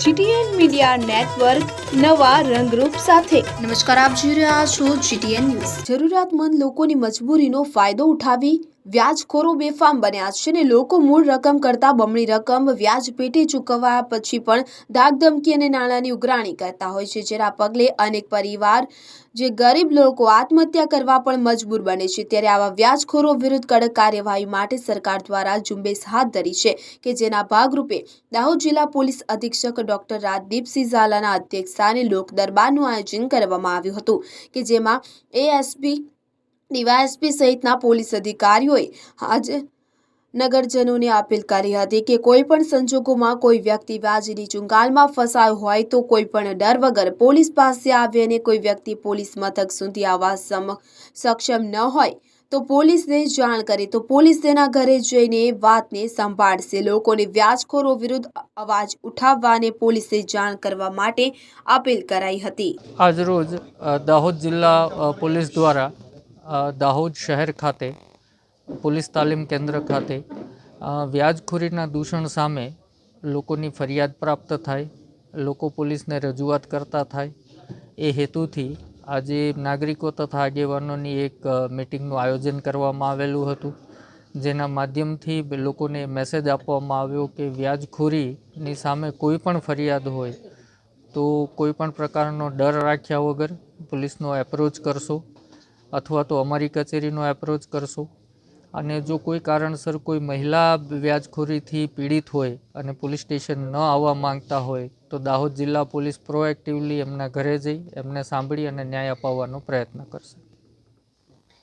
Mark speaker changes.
Speaker 1: GTN media network નવા રંગરૂપ સાથે.
Speaker 2: નમસ્કાર આપ જોઈ રહ્યા છો જીટીએન ન્યૂઝ.
Speaker 1: જરૂરિયાતમંદ લોકોની મજબૂરીનો ફાયદો ઉઠાવી વ્યાજખોરો બેફામ બન્યા છે અને લોકો મૂળ રકમ કરતાં બમણી રકમ, વ્યાજ પેટે ચૂકવવા પછી પણ ધાકધમકી અને નાણાંની ઉઘરાણી કરતા હોય છે, જેના પગલે અનેક પરિવાર જે ગરીબ લોકો આત્મહત્યા કરવા પણ મજબૂર બને છે. ત્યારે આવા વ્યાજખોરો વિરુદ્ધ કડક કાર્યવાહી માટે સરકાર દ્વારા ઝુંબેશ હાથ ધરી છે કે જેના ભાગરૂપે દાહોદ જિલ્લા પોલીસ અધિક્ષક ડોક્ટર રાજદીપસિંહ ઝાલાના અધ્યક્ષસ્થાને લોક દરબારનું આયોજન કરવામાં આવ્યું હતું કે જેમાં એએસપી ડીવાયએસપી સહિતના પોલીસ અધિકારીઓએ આજ નગરજનોને અપીલ કરી હતી કે કોઈ પણ સંજોગોમાં કોઈ વ્યક્તિ વ્યાજની ચુંગાલમાં ફસાયો હોય તો કોઈ પણ ડર વગર પોલીસ પાસે આવે અને કોઈ વ્યક્તિ પોલીસ મથક સુધી આવવા સક્ષમ ન હોય તો પોલીસને જાણ કરે. તો પોલીસ તેના ઘરે જઈને વાતને સંભાળશે. લોકોને વ્યાજખોરો વિરુદ્ધ અવાજ ઉઠાવવા અને પોલીસને જાણ કરવા માટે અપીલ કરાઈ હતી.
Speaker 3: આજરોજ દાહોદ જિલ્લા પોલીસ દ્વારા દાહોદ શહેર ખાતે, પોલીસ તાલીમ કેન્દ્ર ખાતે વ્યાજખોરીના દૂષણ સામે લોકોની ફરિયાદ પ્રાપ્ત થાય, લોકો પોલીસને રજૂઆત કરતા થાય. એ હેતુથી આજે નાગરિકો તથા આગેવાનોની એક મિટિંગનું આયોજન કરવામાં આવેલું હતું, જેના માધ્યમથી લોકોને મેસેજ આપવામાં આવ્યો કે વ્યાજખોરીની સામે કોઈ પણ ફરિયાદ હોય, તો કોઈ પણ પ્રકારનો ડર રાખ્યા વગર પોલીસનો એપ્રોચ કરશો. અથવા તો અમારી કચેરીનો એપ્રોચ કરશો. અને જો કોઈ કારણસર કોઈ મહિલા વ્યાજખોરીથી પીડિત હોય અને પોલીસ સ્ટેશન ન આવવા માંગતા હોય, તો દાહોદ જિલ્લા પોલીસ પ્રોએક્ટિવલી એમના ઘરે જઈ એમને સાંભળી અને ન્યાય અપાવવાનો પ્રયત્ન કરશે.